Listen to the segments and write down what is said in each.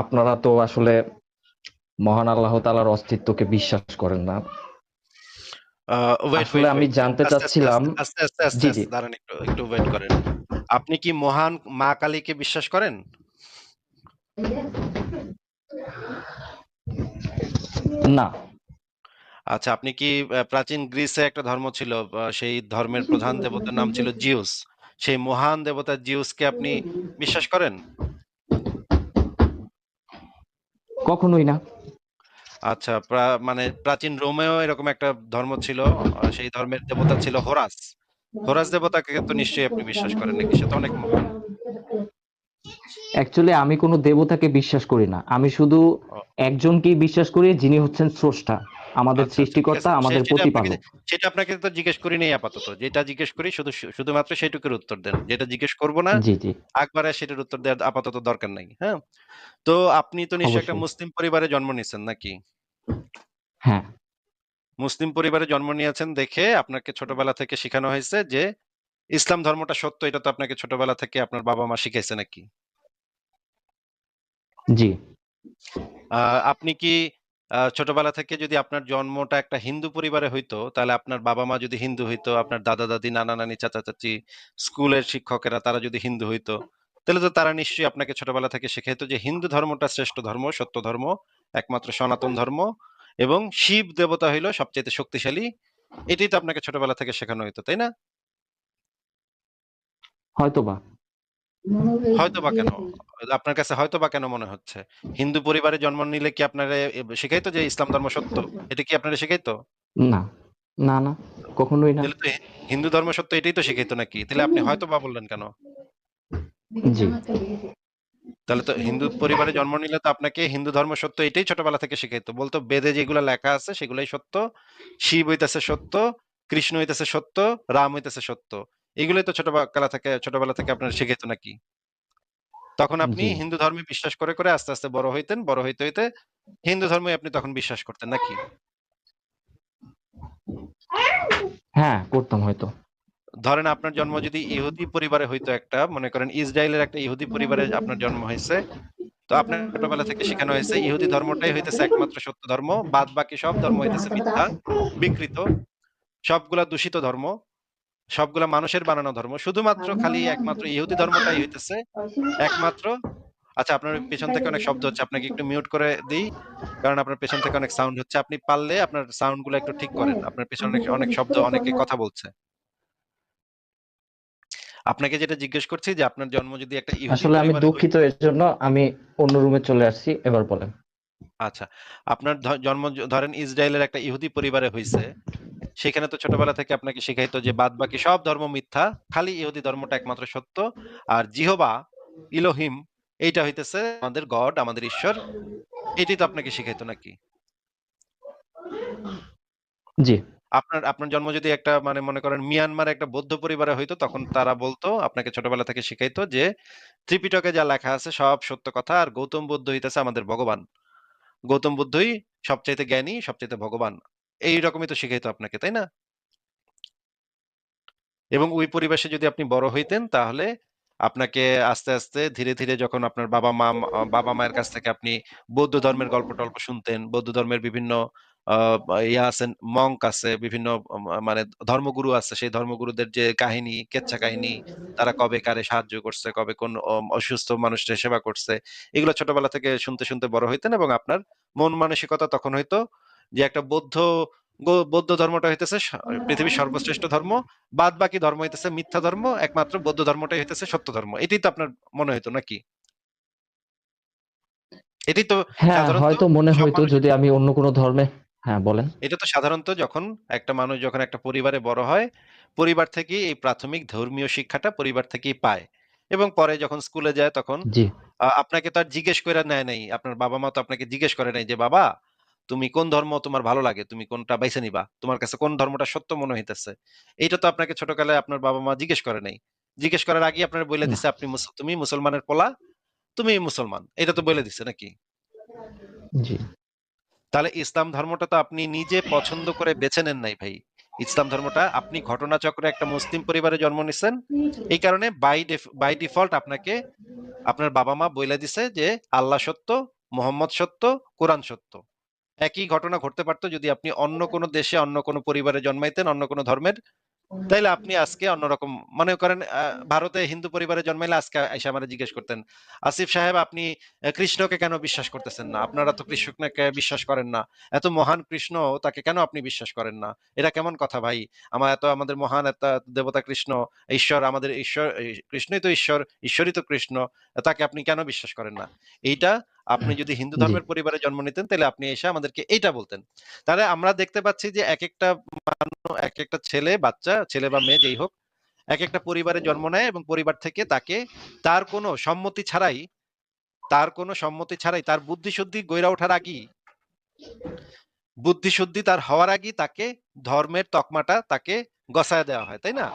আপনারা তো আসলে মহান আল্লাহ তালার অস্তিত্বকে বিশ্বাস করেন না। আসলে আমি জানতে চাচ্ছিলাম আস্তে আস্তে দাঁড়ান একটু একটু ওয়েট করেন। আপনি কি মহান মা কালীকে বিশ্বাস করেন? না। আচ্ছা আপনি কি প্রাচীন গ্রিসে একটা ধর্ম ছিল সেই ধর্মের প্রধান দেবতার নাম ছিল জিউস। সেই মহান দেবতা জিউসকে আপনি বিশ্বাস করেন? কখনোই না। আচ্ছা মানে প্রাচীন রোমেও এরকম একটা ধর্ম ছিল সেই ধর্মের দেবতা ছিল হোরাস। হোরাস দেবতাকে তো নিশ্চয়ই আপনি বিশ্বাস করেন নাকি? সে তো অনেক মহান। অ্যাকচুয়ালি আমি কোনো দেবতাকে বিশ্বাস করি না। আমি শুধু একজনকেই বিশ্বাস করি যিনি হচ্ছেন স্রষ্টা। আমাদের আচ্ছা আচ্ছা সৃষ্টিকর্তা আমাদের প্রতিপালক। সেটা আপনাকে তো জিজ্ঞেস করি নেই আপাতত। যেটা জিজ্ঞেস করি শুধু শুধুমাত্র সেইটুকুর উত্তর দেন। যেটা জিজ্ঞেস করব না জি জি। একবারে সেটার উত্তর দেওয়ার আপাতত দরকার নাই হ্যাঁ? তো আপনি তো নিশ্চয়ই একটা মুসলিম পরিবারে জন্ম নিয়েছেন নাকি? হ্যাঁ। মুসলিম পরিবারে জন্ম নিয়েছেন দেখে আপনাকে ছোটবেলা থেকে শেখানো হয়েছে যে ইসলাম ধর্মটা সত্য এটা তো আপনাকে ছোটবেলা থেকে আপনার বাবা মা শিখাইছে নাকি? জি। আহ, আপনি কি ছোটবেলা থেকে যদি আপনার জন্মটা একটা হিন্দু পরিবারে হইতো তাহলে আপনার বাবা মা যদি হিন্দু হইতো আপনার দাদা দাদি নানা নানি চাচা চাচি স্কুলের শিক্ষকেরা তারা যদি হিন্দু হইতো তাহলে তো তারা নিশ্চয়ই আপনাকে ছোটবেলা থেকে শেখাইতো যে হিন্দু ধর্মটা শ্রেষ্ঠ ধর্ম সত্য ধর্ম একমাত্র সনাতন ধর্ম এবং শিব দেবতা হইল সবচেয়ে শক্তিশালী। এটাই তো আপনাকে ছোটবেলা থেকে শেখানো হইতো তাই না? হয়তোবা। হয়তো বা কেন? আপনার কাছে হয়তো বা কেন মনে হচ্ছে? হিন্দু পরিবারে জন্ম নিলে কি আপনারা শেখাইতো যে ইসলাম ধর্ম সত্য? এটা কি আপনারা শেখাইতো? না না না কখনোই না। হিন্দু ধর্ম সত্য এটাই তো শিখাইতো নাকি? তাহলে আপনি হয়তো বা বললেন কেন? জি। তাহলে তো হিন্দু পরিবারে জন্ম নিলে তো আপনাকে হিন্দু ধর্ম সত্য এটাই ছোটবেলা থেকে শিখাইতো। বলতো বেদে যেগুলো লেখা আছে সেগুলাই সত্য শিব হইতেছে সত্য কৃষ্ণ হইতেছে সত্য রাম হইতেছে সত্য। এগুলোই তো ছোটবেলা থেকে ছোটবেলা থেকে আপনার শিখাইতো নাকি? তখন আপনি হিন্দু ধর্মে বিশ্বাস করে করে আস্তে আস্তে বড় হইতেন বড় হইতে হইতে হিন্দু ধর্মে আপনি তখন বিশ্বাস করতেন নাকি? হ্যাঁ করতাম হয়তো। ধরেন আপনার জন্ম যদি ইহুদি পরিবারে হইতো একটা মনে করেন ইসরায়েলের একটা ইহুদি পরিবারে আপনার জন্ম হয়েছে তো আপনার ছোটবেলা থেকে শেখানো হয়েছে ইহুদি ধর্মটাই হইতেছে একমাত্র সত্য ধর্ম বাদ বাকি সব ধর্ম হইতেছে মিথ্যা বিকৃত সবগুলা দূষিত ধর্ম। সবগুলা মানুষের বানানো ধর্ম। শুধুমাত্র খালি একমাত্র ইহুদি ধর্মটাই হইতেছে। একমাত্র আচ্ছা আপনার পেছন থেকে অনেক শব্দ হচ্ছে আপনাকে একটু মিউট করে দিই কারণ আপনার পেছন থেকে অনেক সাউন্ড হচ্ছে। আপনি পারলে আপনার সাউন্ডগুলো একটু ঠিক করেন। আপনার পেছনে অনেক শব্দ অনেকে কথা বলছে। আপনাকে যেটা জিজ্ঞেস করছি যে আপনার জন্ম যদি একটা আসলে আমি দুঃখিত এর জন্য আমি অন্য রুমে চলে আসছি এবার বলেন। আচ্ছা আপনার জন্ম ধরেন ইসরায়েলের একটা ইহুদি পরিবারে হয়েছে সেখানে তো ছোটবেলা থেকে আপনাকে শিখাইতো যে বাদ বাকি সব ধর্ম মিথ্যা খালি ইহুদি ধর্মটা একমাত্র সত্য। আর জিহবা ইলোহিম এইটা হইতেছে আমাদের গড আমাদের ঈশ্বর। এটাই তো আপনাকে শিখাইতো নাকি? জি। আপনার আপনার জন্ম যদি একটা মানে মনে করেন মিয়ানমার একটা বৌদ্ধ পরিবারে হইতো তখন তারা বলতো আপনাকে ছোটবেলা থেকে শিখাইতো যে ত্রিপিটকে যা লেখা আছে সব সত্য কথা আর গৌতম বুদ্ধ হইতেছে আমাদের ভগবান। গৌতম বুদ্ধই সবচাইতে জ্ঞানী সবচাইতে ভগবান। এই রকমই তো শিখাইতো আপনাকে, তাই না? এবং ওই পরিবেশে যদি আপনি বড় হইতেন, তাহলে আপনাকে আস্তে আস্তে ধীরে ধীরে যখন আপনার বাবা মা, বাবা মায়ের কাছ থেকে আপনি বৌদ্ধ ধর্মের গল্প টল্প শুনতেন, বৌদ্ধ ধর্মের বিভিন্ন ইয়া আছেন মঙ্ক আছে, বিভিন্ন মানে ধর্মগুরু আছে, সেই ধর্মগুরুদের যে কাহিনী, কেচ্ছা কাহিনী, তারা কবে কারে সাহায্য করছে, কবে কোন অসুস্থ মানুষের সেবা করছে, এগুলো ছোটবেলা থেকে শুনতে শুনতে বড় হইতেন এবং আপনার মন মানসিকতা তখন হয়তো যে একটা বৌদ্ধ বৌদ্ধ ধর্মটা হইতেছে পৃথিবীর সর্বশ্রেষ্ঠ ধর্ম বাদ বাকি ধর্ম হইতেছে মিথ্যা ধর্ম একমাত্র বৌদ্ধ ধর্মটাই হইতেছে সত্য ধর্ম। এটাই তো আপনার মনে হইতো নাকি? এটাই তো হ্যাঁ সাধারণত হয়তো মনে হয়তো যদি আমি অন্য কোনো ধর্মে হ্যাঁ বলেন। এটা তো সাধারণত যখন একটা মানুষ যখন একটা পরিবারে বড় হয় পরিবার থেকে এই প্রাথমিক ধর্মীয় শিক্ষাটা পরিবার থেকেই পায়। এবং পরে যখন স্কুলে যায় তখন আপনাকে তো আর জিজ্ঞেস করে নেয় নাই। আপনার বাবা মা তো আপনাকে জিজ্ঞেস করে নাই যে বাবা তুমি কোন ধর্ম তোমার ভালো লাগে? তুমি কোনটা বাইছে নিবা? তোমার কাছে কোন ধর্মটা সত্য মনে হইতেছে? এইটা তো আপনাকে ছোটকালে আপনার বাবা মা জিজ্ঞেস করে নাই। জিজ্ঞেস করার আগে আপনার বলে দিছে আপনি তুমি মুসলমানের পোলা তুমি মুসলমান। এটা তো বলে দিছে নাকি? জি। তাহলে ইসলাম ধর্মটা তো আপনি নিজে পছন্দ করে বেছে নেন নাই ভাই। ইসলাম ধর্মটা আপনি ঘটনাচক্রে একটা মুসলিম পরিবারে জন্ম নিছেন। এই কারণে বাই বাই ডিফল্ট আপনাকে আপনার বাবা মা বইলা দিছে যে আল্লাহ সত্য মোহাম্মদ সত্য কোরআন সত্য। একই ঘটনা ঘটতে পারতো যদি আপনি অন্য কোনো দেশে অন্য কোনো পরিবারে জন্মাইতেন অন্য কোনো ধর্মের। তাইলে আপনি আজকে অন্যরকম মনে করেন ভারতে হিন্দু পরিবারে জন্মাইলে আজকে এসে আমার জিজ্ঞেস করতেন আসিফ সাহেব আপনি কৃষ্ণকে কেন বিশ্বাস করতেছেন না? আপনারা তো কৃষ্ণকে বিশ্বাস করেন না। এত মহান কৃষ্ণ তাকে কেন আপনি বিশ্বাস করেন না? এটা কেমন কথা ভাই? আমার এত আমাদের মহান এত দেবতা কৃষ্ণ ঈশ্বর আমাদের ঈশ্বর কৃষ্ণই তো ঈশ্বর ঈশ্বরই তো কৃষ্ণ তাকে আপনি কেন বিশ্বাস করেন না? এইটা আপনি যদি হিন্দু ধর্মের পরিবারে জন্ম নিতেন তাহলে আপনি এসে আমাদেরকে এইটা বলতেন। তাহলে আমরা দেখতে পাচ্ছি যে এক একটা এক একটা ছেলে বাচ্চা ছেলে বা মেয়ে যেই হোক এক একটা পরিবারে জন্ম নেয় এবং পরিবার থেকে তাকে তার কোনো সম্মতি ছাড়াই তার কোনো সম্মতি ছাড়াই তার বুদ্ধিশুদ্ধি গইরা ওঠার আগেই বুদ্ধিশুদ্ধি তার হওয়ার আগেই তাকে ধর্মের তকমাটা তাকে গসায় দেওয়া হয় তাই না?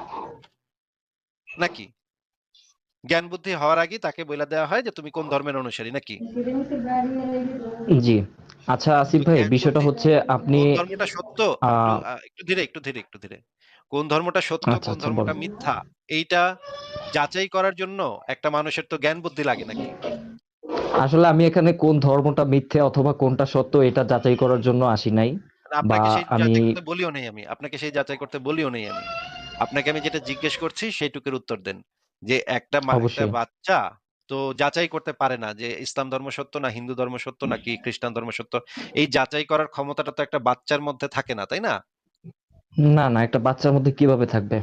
নাকি? জ্ঞান বুদ্ধি হওয়ার আগেই তাকে বলে দেওয়া হয় যে তুমি কোন ধর্মের অনুসারী নাকি? জি। আচ্ছা আসিফ ভাই বিষয়টা হচ্ছে আপনি ধর্মটা সত্য? একটু, ধীরে একটু ধীরে একটু ধীরে। কোন ধর্মটা সত্য আচ্ছা, কোন আচ্ছা, ধর্মটা মিথ্যা এইটা যাচাই করার জন্য একটা মানুষের তো জ্ঞান বুদ্ধি লাগে নাকি? আসলে আমি এখানে কোন ধর্মটা মিথ্যে অথবা কোনটা সত্য এটা যাচাই করার জন্য আসি নাই আপনাকে বা সেই আমি- যাচাই করতে বলিও নেই আমি। আপনাকে সেই যাচাই করতে বলিও নেই আমি। আপনাকে আমি যেটা জিজ্ঞেস করছি সেইটুকুর উত্তর দেন। যে একটা মা- একটা অবশ্যই। বাচ্চা তো যাচাই করতে পারে না যে ইসলাম ধর্ম সত্য না হিন্দু ধর্ম সত্য নাকি খ্রিস্টান ধর্ম সত্য। এই যাচাই করার ক্ষমতাটা তো একটা বাচ্চার মধ্যে থাকে না তাই না? না না একটা বাচ্চার মধ্যে কীভাবে থাকবে?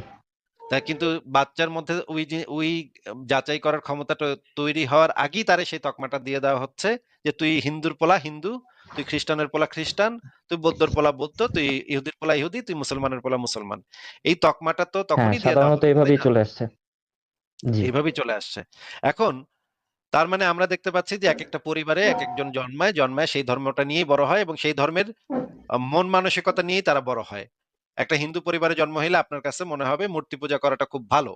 তা কিন্তু বাচ্চার মধ্যে ওই যে ওই যাচাই করার ক্ষমতাটা তৈরি হওয়ার আগেই তারে সেই তকমাটা দিয়ে দেওয়া হচ্ছে যে তুই হিন্দুর পোলা হিন্দু তুই খ্রিস্টানের পোলা খ্রিস্টান তুই বৌদ্ধর পোলা বৌদ্ধ তুই ইহুদির পোলা ইহুদি তুই মুসলমানের পোলা মুসলমান। এই তকমাটা তো হ্যাঁ তখনই দিয়ে দেওয়া সাধারণত এভাবেই তাই না? চলে আসছে। এইভাবেই চলে আসছে। এখন তার মানে আমরা দেখতে পাচ্ছি যে এক একটা পরিবারে এক একজন জন্মায় জন্মায় সেই ধর্মটা নিয়েই বড় হয় এবং সেই ধর্মের মন মানসিকতা নিয়েই তারা বড় হয়। একটা হিন্দু পরিবারে জন্ম হইলে আপনার কাছে মনে হবে মূর্তি পূজা করাটা খুব ভালো।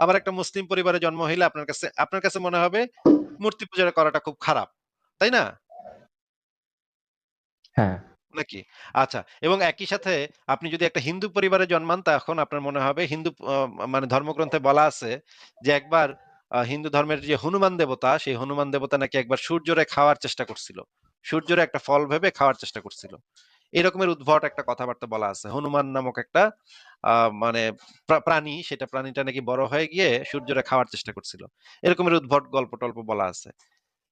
আবার একটা মুসলিম পরিবারে জন্ম হইলে আপনার কাছে আপনার কাছে মনে হবে মূর্তি পূজা করাটা খুব খারাপ। তাই না? হ্যাঁ। নাকি? আচ্ছা এবং একই সাথে আপনি যদি একটা হিন্দু পরিবারে জন্মান, তখন আপনার মনে হবে হিন্দু মানে ধর্মগ্রন্থে বলা আছে যে একবার হিন্দু ধর্মের যে হনুমান দেবতা, সেই হনুমান দেবতা নাকি একবার সূর্যরে খাওয়ার চেষ্টা করছিল। সূর্যরে একটা ফল ভেবে খাওয়ার চেষ্টা করছিল। এরকমের উদ্ভট একটা কথাবার্তা বলা আছে। হনুমান নামক একটা মানে প্রাণী, সেটা প্রাণীটা নাকি বড় হয়ে গিয়ে সূর্যরে খাওয়ার চেষ্টা করছিল। এরকমের উদ্ভট গল্প টল্প বলা আছে।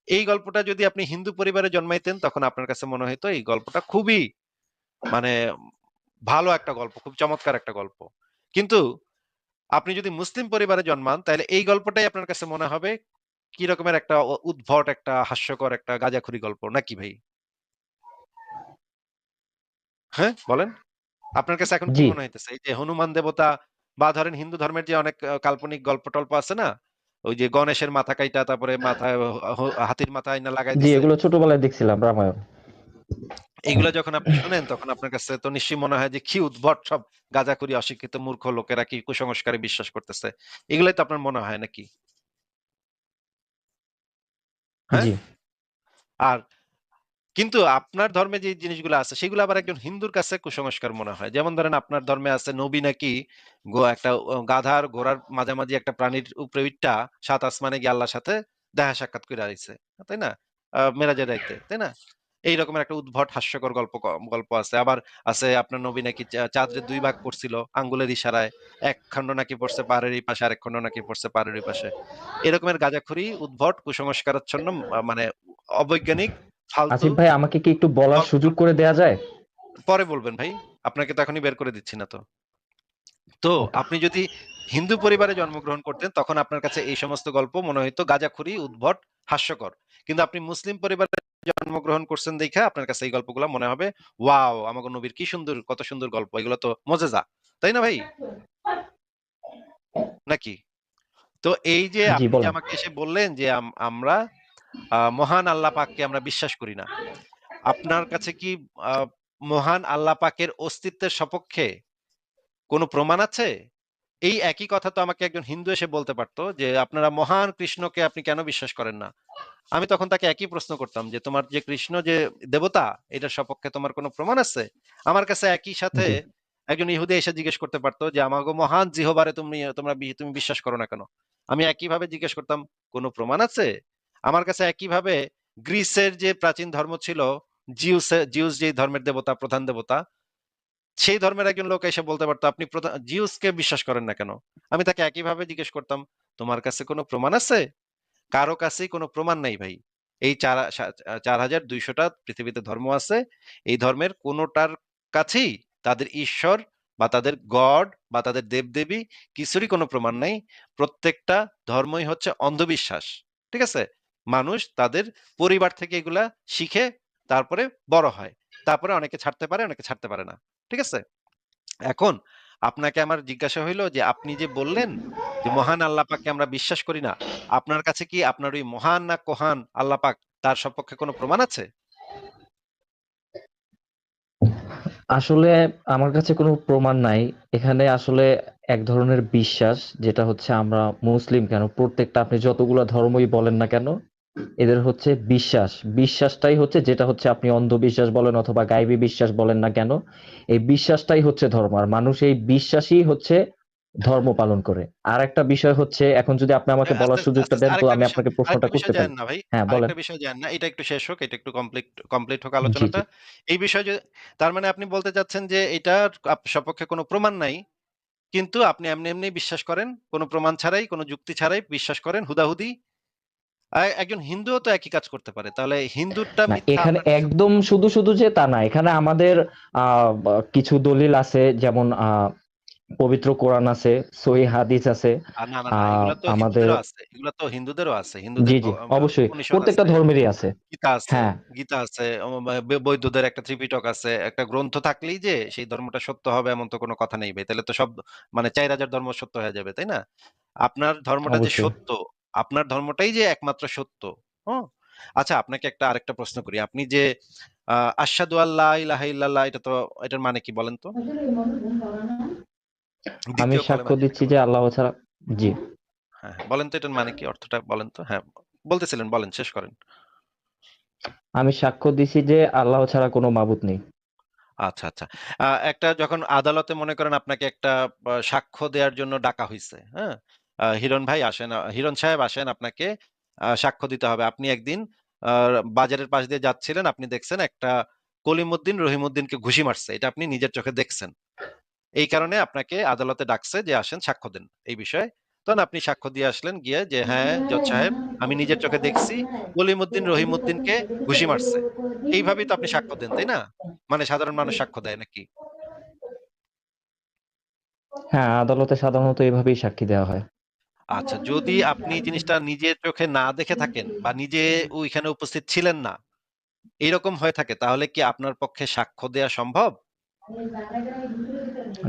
এই গল্পটা যদি আপনি হিন্দু পরিবারে জন্মাইতেন তখন আপনার কাছে মনে হতো এই গল্পটা খুবই মানে ভালো একটা গল্প খুব চমৎকার একটা গল্প। কিন্তু আপনি যদি মুসলিম পরিবারে জন্মান তাহলে এই গল্পটাই আপনার কাছে মনে হবে কি রকমের একটা উদ্ভট একটা হাস্যকর একটা গাজাখুরি গল্প নাকি ভাই? হ্যাঁ বলেন। আপনার কাছে এখন কি মনে হইতেছে? এই যে হনুমান দেবতা বা ধরেন হিন্দু ধর্মের যে অনেক কাল্পনিক গল্প টল্প আছে না ওই যে গণেশের মাথা কাইটা তারপরে মাথায় হাতির মাথা আইনা লাগাই জি এগুলো ছোটবেলায় দেখছিলাম রামায়ণ। এগুলো যখন আপনি শুনেন তখন আপনার কাছে তো নিশ্চয়ই মনে হয় যে কি উদ্ভট সব গাঁজাখুরি অশিক্ষিত মূর্খ লোকেরা কি কুসংস্কারে বিশ্বাস করতেছে। এগুলোই তো আপনার মনে হয় নাকি? হ্যাঁ? আর কিন্তু আপনার ধর্মে যে জিনিসগুলো আছে, সেগুলো আবার একজন হিন্দুর কাছে কুসংস্কার মনে হয়। যেমন ধরেন আপনার ধর্মে আছে, নবী নাকি একটা গাধার ঘোড়ার মাঝামাঝি একটা প্রাণীর উপরে উঠটা সাত আসমানে গিয়ে আল্লাহর সাথে দেখা সাক্ষাৎ করে আইছে, তাই না? মেরাজের রাইতে তাই না? এই রকমের একটা উদ্ভট, হাস্যকর গল্প গল্প আছে। আবার আছে আপনার নবী নাকি চাঁদের দুই ভাগ করছিল আঙ্গুলের ইশারায়, এক খণ্ড নাকি পড়ছে পাহাড়ের এই পাশে, আরেক খণ্ড নাকি পড়ছে পাহাড়ের এই পাশে। এরকমের গাজাখুরি, উদ্ভট, কুসংস্কারাচ্ছন্ন মানে অবৈজ্ঞানিক আসিফ ভাই আমাকে কি একটু বলার সুযোগ করে দেয়া যায়? পরে বলবেন ভাই আপনাকে তো এখনই বের করে দিচ্ছি না তো। তো আপনি যদি হিন্দু পরিবারে জন্মগ্রহণ করতেন তখন আপনার কাছে এই সমস্ত গল্প মনে হইতো গাঁজাখুরি উদ্ভট হাস্যকর। কিন্তু আপনি মুসলিম পরিবারে জন্মগ্রহণ করছেন দেখে আপনার কাছে এই গল্পগুলো মনে হবে ওয়াও আমাকে নবীর কি সুন্দর কত সুন্দর গল্প এগুলো তো মজেজা তাই না ভাই? নাকি? তো এই যে আপনি আমাকে এসে বললেন যে আম- আমরা মহান আল্লাহ পাককে আমরা বিশ্বাস করি না। আপনার কাছে কি মহান আল্লাহ পাকের অস্তিত্বের সপক্ষে কোনো প্রমাণ আছে? এই একই কথা তো আমাকে একজন হিন্দু এসে বলতে পারতো যে আপনারা মহান কৃষ্ণকে আপনি কেন বিশ্বাস করেন না? আমি তখন তাকে একই প্রশ্ন করতাম যে তোমার যে কৃষ্ণ যে দেবতা এটার সপক্ষে তোমার কোনো প্রমাণ আছে? আমার কাছে একই সাথে একজন ইহুদি এসে জিজ্ঞেস করতে পারতো যে আমাকে মহান জিহবারে তুমি তোমরা তুমি বিশ্বাস করো না কেন? আমি একইভাবে জিজ্ঞেস করতাম কোনো প্রমাণ আছে? আমার কাছে একইভাবে গ্রিসের যে প্রাচীন ধর্ম ছিল, জিউস জিউস যে ধর্মের দেবতা, প্রধান দেবতা, সেই ধর্মের একজন লোক এসে বলতে পারতো, আপনি জিউসকে বিশ্বাস করেন না কেন? আমি তাকে একইভাবে জিজ্ঞেস করতাম, তোমার কাছে কোনো প্রমাণ আছে? কারও কাছেই কোনো প্রমাণ নাই ভাই। এই চার চার হাজার দুইশোটা পৃথিবীতে ধর্ম আছে। এই ধর্মের কোনোটার কাছেই তাদের ঈশ্বর বা তাদের গড বা তাদের দেবদেবী কিছুরই কোনো প্রমাণ নাই। প্রত্যেকটা ধর্মই হচ্ছে অন্ধবিশ্বাস। ঠিক আছে? মানুষ তাদের পরিবার থেকে এগুলা শিখে তারপরে বড় হয়। তারপরে অনেকে ছাড়তে পারে, অনেকে ছাড়তে পারে না। ঠিক আছে? এখন আপনাকে আমার জিজ্ঞাসা হইল যে, আপনি যে বললেন যে, মহান আল্লাহ পাককে আমরা বিশ্বাস করি না, আপনার কাছে কি আপনার ওই মহান না কোহান আল্লাহ পাক তার সপক্ষে কোনো প্রমাণ আছে? আসলে আমার কাছে কোনো প্রমাণ নাই। এখানে আসলে এক ধরনের বিশ্বাস, যেটা হচ্ছে আমরা মুসলিম কেন? প্রত্যেকটা আপনি যতগুলো ধর্মই বলেন না কেন এদের হচ্ছে বিশ্বাস। বিশ্বাসটাই হচ্ছে যেটা হচ্ছে আপনি অন্ধবিশ্বাস বলেন অথবা গাইবী বিশ্বাস বলেন না কেন এই বিশ্বাসটাই হচ্ছে ধর্ম। আর মানুষ এই বিশ্বাসই হচ্ছে ধর্ম পালন করে। আর একটা বিষয় হচ্ছে এখন যদি আপনি আমাকে বলার সুযোগটা দেন তো আমি আপনাকে প্রশ্নটা করতে পারি। জানেন না ভাই। হ্যাঁ বলেন। আরেকটা বিষয় জানেন না এটা একটু শেষ হোক এটা একটু কমপ্লিট কমপ্লিট হোক আলোচনাটা। এই বিষয়ে যে তার মানে আপনি বলতে চাচ্ছেন যে এটা সপক্ষে কোনো প্রমাণ নাই কিন্তু আপনি এমনি এমনি বিশ্বাস করেন কোনো প্রমাণ ছাড়াই কোনো যুক্তি ছাড়াই বিশ্বাস করেন হুদাহুদি একজন হিন্দুও তো একই কাজ করতে পারে। তাহলে মিথ্যা এখানে একদম শুধু শুধু যে তা না এখানে আমাদের কিছু দলিল আছে যেমন পবিত্র কোরআন আছে সহি হাদিস আছে আমাদের এগুলা তো হিন্দুদেরও আছে জি জি অবশ্যই প্রত্যেকটা ধর্মেরই আছে। গীতা আছে হ্যাঁ। গীতা আছে উম, ব- বৌদ্ধদের একটা ত্রিপিটক আছে একটা গ্রন্থ থাকলেই যে সেই ধর্মটা সত্য হবে এমন তো কোনো কথা নেই ভাই তাহলে তো সব মানে চার হাজার ধর্ম সত্য হয়ে যাবে তাই না? আপনার ধর্মটা যে সত্য আপনার ধর্মটাই যে একমাত্র সত্য হ্যাঁ আচ্ছা আপনাকে একটা আরেকটা প্রশ্ন করি। আপনি যে আহ আশহাদু আল্লাহ ইলাহা ইল্লাল্লাহ এটা তো এটার মানে কি বলেন তো? আমি সাক্ষ্য দিচ্ছি যে আল্লাহ ছাড়া জি। হ্যাঁ হ্যাঁ, বলেন তো এটার মানে কি? অর্থটা বলেন তো? হ্যাঁ বলতেছিলেন বলেন শেষ করেন। আমি সাক্ষ্য দিচ্ছি যে আল্লাহ ছাড়া কোনো মাবুদ নেই। আচ্ছা আচ্ছা। আহ, একটা যখন আদালতে মনে করেন আপনাকে একটা সাক্ষ্য দেওয়ার জন্য ডাকা হয়েছে হ্যাঁ? হিরণ ভাই আসেন হিরণ সাহেব আসেন আপনাকে সাক্ষ্য দিতে হবে। আপনি একদিন বাজারের পাশ দিয়ে যাচ্ছিলেন, আপনি দেখছেন একটা কলিমুদ্দিন রহিমুদ্দিনকে ঘুষি মারছে। এটা আপনি নিজের চোখে দেখছেন। এই কারণে আপনাকে আদালতে ডাকছে যে আসেন, সাক্ষ্য দেন এই বিষয়ে। তখন আপনি সাক্ষ্য দিয়ে আসলেন, গিয়ে যে হ্যাঁ জজ সাহেব, আমি নিজের চোখে দেখছি, কলিমুদ্দিন রহিমুদ্দিনকে ঘুষি মারছে। এইভাবেই তো আপনি সাক্ষ্য দেন, তাই না? মানে সাধারণ মানুষ সাক্ষ্য দেয় নাকি? হ্যাঁ আদালতে সাধারণত এইভাবেই সাক্ষী দেওয়া হয়। আচ্ছা যদি আপনি জিনিসটা নিজের চোখে না দেখে থাকেন বা নিজে ওইখানে উপস্থিত ছিলেন না এরকম হয়ে থাকে তাহলে কি আপনার পক্ষে সাক্ষ্য দেওয়া সম্ভব?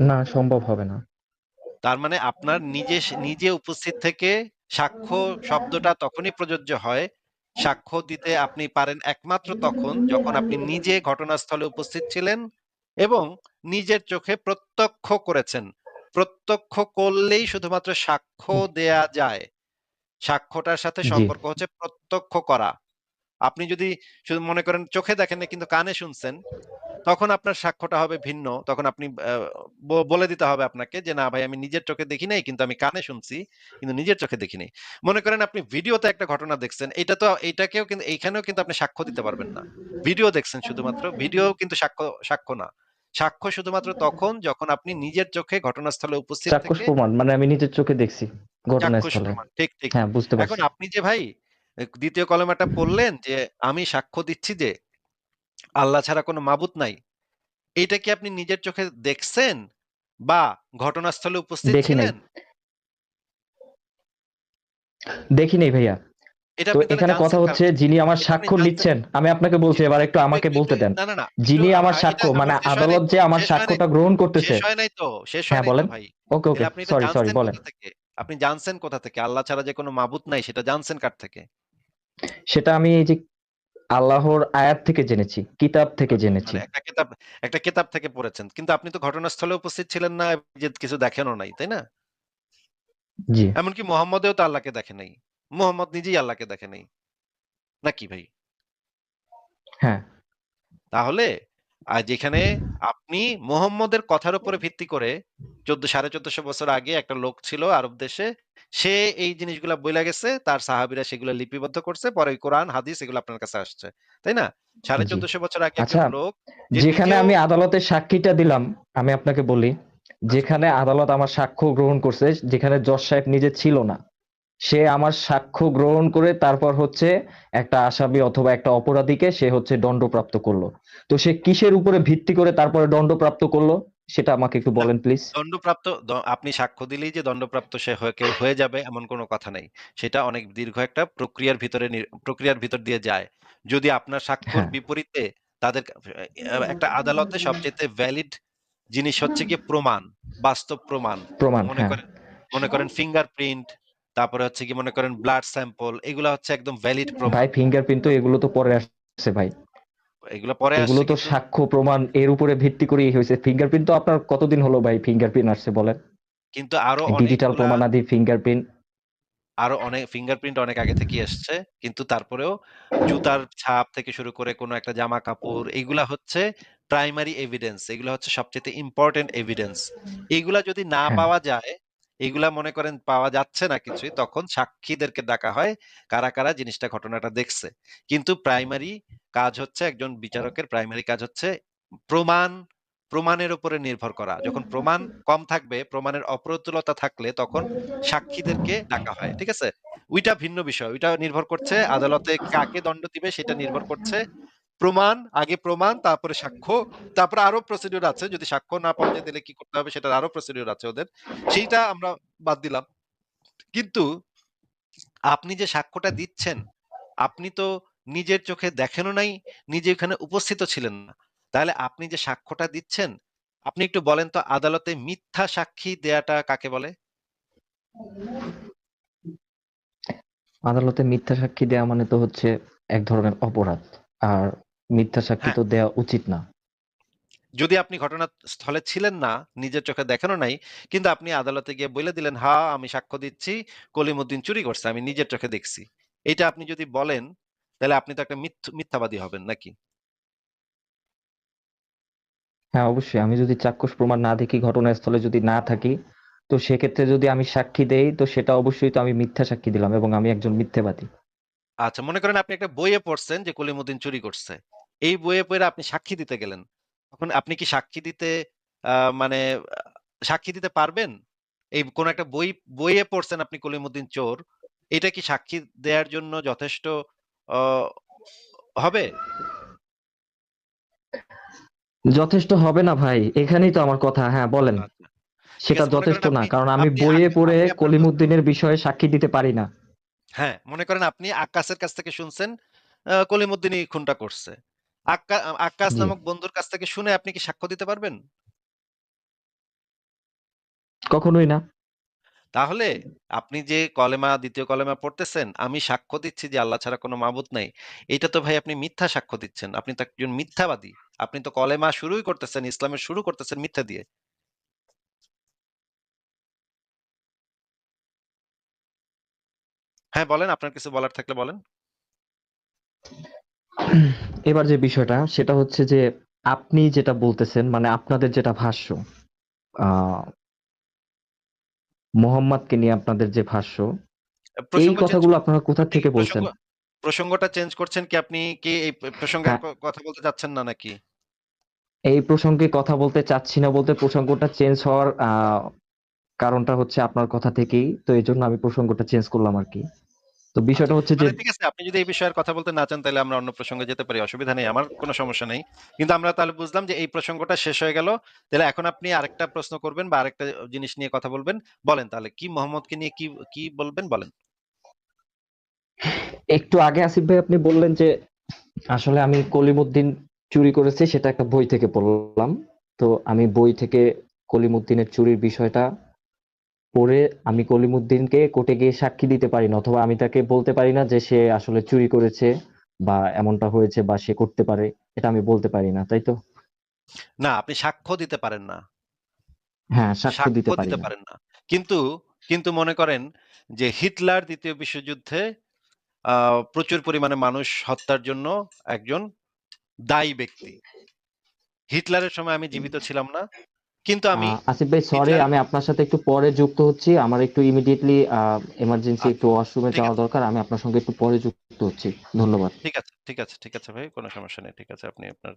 না সম্ভব হবে না। তার মানে আপনার নিজে নিজে উপস্থিত থেকে সাক্ষ্য শব্দটা তখনই প্রযোজ্য হয় সাক্ষ্য দিতে আপনি পারেন একমাত্র তখন যখন আপনি নিজে ঘটনাস্থলে উপস্থিত ছিলেন এবং নিজের চোখে প্রত্যক্ষ করেছেন। প্রত্যক্ষ করলেই শুধুমাত্র সাক্ষ্য দেয়া যায়। সাক্ষ্যটার সাথে সম্পর্ক হচ্ছে প্রত্যক্ষ করা। আপনি যদি শুধু মনে করেন চোখে দেখেন না কিন্তু কানে শুনছেন তখন আপনার সাক্ষ্যটা হবে ভিন্ন। তখন আপনি বলে দিতে হবে আপনাকে যে না ভাই আমি নিজের চোখে দেখি নাই কিন্তু আমি কানে শুনছি কিন্তু নিজের চোখে দেখি নাই। মনে করেন আপনি ভিডিওতে একটা ঘটনা দেখছেন এটা তো এইটাকেও কিন্তু এইখানেও কিন্তু আপনি সাক্ষ্য দিতে পারবেন না। ভিডিও দেখছেন শুধুমাত্র ভিডিও কিন্তু সাক্ষ্য সাক্ষ্য না। সাক্ষ্য শুধুমাত্র তখন যখন আপনি নিজের চোখে ঘটনাস্থলে উপস্থিত থেকে প্রমাণ মানে আমি নিজের চোখে দেখছি ঘটনাস্থলে। ঠিক ঠিক। হ্যাঁ বুঝতে এখন আপনি যে ভাই দ্বিতীয় কলমাটা পড়লেন যে আমি সাক্ষ্য দিচ্ছি যে আল্লাহ ছাড়া কোনো মাবুত নাই এইটা কি আপনি নিজের চোখে দেখছেন বা ঘটনাস্থলে উপস্থিত ছিলেন? দেখি নাই ভাইয়া। এটা তো এখানে কথা হচ্ছে যিনি আমার স্বাক্ষর নিচ্ছেন আমি আপনাকে বলছি এবার একটু আমাকে বলতে দেন। যিনি আমার সাক্ষ্য মানে আদালত যে আমার সাক্ষ্যটা গ্রহণ শেষ করতেছে হয় নাই তো শেষ বলেন। ওকে ওকে সরি সরি বলেন। আপনি জানছেন কোথা থেকে? আল্লাহ ছাড়া যে কোনো মাবুত নাই সেটা জানছেন কার থেকে? সেটা আমি এই যে আল্লাহর আয়াত থেকে জেনেছি কিতাব থেকে আচ্ছা, জেনেছি। একটা কিতাব একটা কিতাব থেকে পড়েছেন। কিন্তু আপনি তো ঘটনাস্থলে উপস্থিত ছিলেন না যে কিছু দেখেনও নাই তাই না? জি। এমনকি মোহাম্মদেও তো আল্লাহকে দেখে নাই। মোহাম্মদ নিজেই আল্লাহকে দেখে নাই নাকি ভাই হ্যাঁ তাহলে আর যেখানে আপনি মুহাম্মদের কথার উপরে ভিত্তি করে ১৪ ১৪৫০ বছর আগে একটা লোক ছিল আরব দেশে। সে এই জিনিসগুলা বইলা গেছে। তার সাহাবীরা সেগুলা লিপিবদ্ধ করছে। পরে কোরআন, হাদিস এগুলো আপনার কাছে আসছে। তাই না? সাড়ে চোদ্দশো বছর আগে আচ্ছা, একজন লোক যেখানে আমি আদালতে সাক্ষীটা দিলাম, আমি আপনাকে বলি, আচ্ছা। যেখানে আদালত আমার সাক্ষ্য গ্রহণ করছে, যেখানে জজ সাহেব নিজে ছিল না। সে আমার সাক্ষ্য গ্রহণ করে তারপর হচ্ছে একটা আসামি অথবা একটা অপরাধীকে সে হচ্ছে দণ্ডপ্রাপ্ত করল। তো সে কিসের উপরে ভিত্তি করে তারপরে দণ্ডপ্রাপ্ত করল? সেটা আমাকে একটু বলেন প্লিজ। দণ্ডপ্রাপ্ত আপনি সাক্ষ্য দিলেই যে দণ্ডপ্রাপ্ত সে হয়ে কেউ হয়ে যাবে এমন কোনো কথা নেই। সেটা অনেক দীর্ঘ একটা প্রক্রিয়ার ভিতরে প্রক্রিয়ার ভিতর দিয়ে যায়। যদি আপনার সাক্ষ্যর হ্যাঁ। বিপরীতে তাদের একটা আদালতে সবচেয়ে ভ্যালিড জিনিস হচ্ছে কি প্রমাণ, বাস্তব প্রমাণ। প্রমাণ, মনে হ্যাঁ। করেন মনে করেন ফিঙ্গারপ্রিন্ট, তারপরে হচ্ছে গিয়ে মনে করেন ব্লাড স্যাম্পল এগুলা হচ্ছে একদম ভ্যালিড প্রমাণ। ভাই ফিঙ্গারপ্রিন্ট তো এগুলো তো পরে আসছে ভাই। এগুলো পরে এগুলো তো সাক্ষ্য প্রমাণ এর উপরে ভিত্তি করেই হইছে। ফিঙ্গারপ্রিন্ট তো আপনার কতদিন হলো ভাই ফিঙ্গারপ্রিন্ট আসছে বলেন? কিন্তু আরও ডিজিটাল অনেকগুলা প্রমাণাদি ফিঙ্গারপ্রিন্ট আরও অনেক ফিঙ্গারপ্রিন্ট অনেক আগে থেকে আসছে। কিন্তু তারপরেও জুতার ছাপ থেকে শুরু করে কোনো একটা জামা-কাপড় এগুলা হচ্ছে প্রাইমারি এভিডেন্স। এগুলা হচ্ছে সবচেয়ে ইম্পোর্টেন্ট এভিডেন্স। এগুলা যদি না হ্যাঁ। পাওয়া যায়, এগুলা মনে করেন পাওয়া যাচ্ছে না কিছুই, তখন সাক্ষীদেরকে ডাকা হয়। কারা, কারা জিনিসটা ঘটনাটা দেখছে। কিন্তু প্রাইমারি কাজ হচ্ছে একজন বিচারকের প্রাইমারি কাজ হচ্ছে প্রমাণ, প্রমাণের উপরে নির্ভর করা। যখন প্রমাণ কম থাকবে, প্রমাণের অপ্রতুলতা থাকলে তখন সাক্ষীদেরকে ডাকা হয়। ঠিক আছে? ওইটা ভিন্ন বিষয়। ওইটা নির্ভর করছে আদালতে কাকে দণ্ড দিবে সেটা নির্ভর করছে প্রমাণ, আগে প্রমাণ তারপরে সাক্ষ্য, তারপরে আরও প্রসিডিউর আছে। যদি সাক্ষ্য না পাওয়া যায় তাহলে কি করতে হবে সেটার আরও প্রসিডিউর আছে ওদের। সেইটা আমরা বাদ দিলাম। কিন্তু আপনি যে সাক্ষ্যটা দিচ্ছেন, আপনি তো নিজের চোখে দেখেনও নাই, নিজে ওখানে উপস্থিত ছিলেন না। তাহলে আপনি যে সাক্ষ্যটা দিচ্ছেন, আপনি একটু বলেন তো আদালতে মিথ্যা সাক্ষী দেয়াটা কাকে বলে? আদালতে মিথ্যা সাক্ষী দেয়া মানে তো হচ্ছে এক ধরনের অপরাধ। আর মিথ্যা সাক্ষী হ্যাঁ। তো দেয়া উচিত না। যদি আপনি ঘটনাস্থলে ছিলেন না, নিজের চোখে দেখেনও নাই, কিন্তু আপনি আদালতে গিয়ে বইলে দিলেন, "হা, আমি সাক্ষ্য দিচ্ছি, কলিমুদ্দিন চুরি করছে। আমি নিজের চোখে দেখছি।" এইটা আপনি যদি বলেন, তাহলে আপনি তো একটা মিথ্যাবাদী হবেন নাকি? হ্যাঁ, অবশ্যই। আমি যদি চাক্ষুষ প্রমাণ না দেখি, ঘটনাস্থলে যদি না থাকি, তো সেক্ষেত্রে যদি আমি সাক্ষী দেই, তো সেটা অবশ্যই তো আমি মিথ্যা সাক্ষী দিলাম এবং আমি একজন মিথ্যাবাদী। আচ্ছা, মনে করেন আপনি একটা বইয়ে পড়ছেন যে কলিমুদ্দিন চুরি করছে। এই বইয়ে পড়ে আপনি সাক্ষী দিতে গেলেন। তখন আপনি কি সাক্ষী দিতে মানে সাক্ষী দিতে পারবেন? এই কোন একটা বই বইয়ে পড়ছেন আপনি কলিমুদ্দিন চোর। এটা কি সাক্ষী দেয়ার জন্য যথেষ্ট হবে? যথেষ্ট হবে না ভাই। এখানেই তো আমার কথা। হ্যাঁ, বলেন। আচ্ছা। সেটা যথেষ্ট না। কারণ আমি বইয়ে পড়ে কলিমুদ্দিনের বিষয়ে সাক্ষী দিতে পারি না। হ্যাঁ, মনে করেন আপনি আক্কাসের কাছ থেকে শুনছেন কলিমুদ্দিনই খুনটা করছে। আক্কাস নামক বন্ধুর কাছ থেকে শুনে আপনি কি সাক্ষ্য দিতে পারবেন? কখনোই না। তাহলে আপনি যে কলেমা, ২য় কলেমা পড়তেছেন, আমি সাক্ষ্য দিচ্ছি যে আল্লাহ ছাড়া কোনো মাবুদ নাই। এটা তো ভাই আপনি মিথ্যা সাক্ষ্য দিচ্ছেন। আপনি তো একজন মিথ্যাবাদী। আপনি তো কলেমা শুরুই করতেছেন, ইসলামের শুরু করতেছেন মিথ্যা দিয়ে। হ্যাঁ, বলেন আপনার কিছু বলার থাকলে বলেন। এবার যে বিষয়টা সেটা হচ্ছে যে আপনি যেটা বলতেছেন মানে আপনাদের যেটা ভাষ্য মোহাম্মদকে নিয়ে আপনাদের যে ভাষ্য, এই কথাগুলো আপনারা কোথা থেকে বলছেন? প্রসঙ্গটা চেঞ্জ করছেন কি আপনি কি এই প্রসঙ্গে হ্যাঁ। কথা বলতে চাচ্ছেন না নাকি? এই প্রসঙ্গে কথা বলতে চাচ্ছি না বলতে প্রসঙ্গটা চেঞ্জ হওয়ার কারণটা হচ্ছে আপনার কথা থেকেই। তো এই জন্য আমি প্রসঙ্গটা চেঞ্জ করলাম আরকি। তো। বিষয়টা হচ্ছে যে মানে ঠিক আছে, আপনি যদি এই বিষয়ে আর কথা বলতে না চান তাইলে আমরা অন্য প্রসঙ্গে যেতে পারি। অসুবিধা নেই। আমার কোন সমস্যা নেই। কিন্তু আমরা তাহলে বুঝলাম যে এই প্রসঙ্গটা শেষ হয়ে গেল। তাহলে এখন আপনি আরেকটা প্রশ্ন করবেন বা আরেকটা জিনিস নিয়ে কথা বলবেন। বলেন তাহলে কি মোহাম্মদকে নিয়ে কি, কি বলবেন বলেন? একটু আগে আসিফ ভাই আপনি বললেন যে আসলে আমি কলিমুদ্দিন চুরি করেছি সেটা একটা বই থেকে পড়লাম। তো আমি বই থেকে কলিমুদ্দিনের চুরির বিষয়টা পড়ে আমি কলিমুদ্দিনকে কোর্টে গিয়ে সাক্ষী দিতে পারি না অথবা আমি তাকে বলতে পারি না যে সে আসলে চুরি করেছে বা এমনটা হয়েছে বা সে করতে পারে। এটা আমি বলতে পারি না, তাই তো? না, আপনি সাক্ষ্য দিতে পারেন না। হ্যাঁ, সাক্ষ্য দিতে পারি। পারেন না। কিন্তু, কিন্তু মনে করেন যে হিটলার দ্বিতীয় বিশ্বযুদ্ধে প্রচুর পরিমাণে মানুষ হত্যার জন্য একজন দায়ী ব্যক্তি। হিটলারের সময় আমি জীবিত ছিলাম না কিন্তু আমি আসিফ ভাই সরি আমি আপনার সাথে একটু পরে যুক্ত হচ্ছি। আমার একটু ইমিডিয়েটলি এমার্জেন্সি একটু ওয়াশরুমে যাওয়া দরকার আমি আপনার সঙ্গে একটু পরে যুক্ত হচ্ছি। ধন্যবাদ। ঠিক আছে ঠিক আছে ঠিক আছে ভাই কোনো সমস্যা নেই। ঠিক আছে আপনি আপনার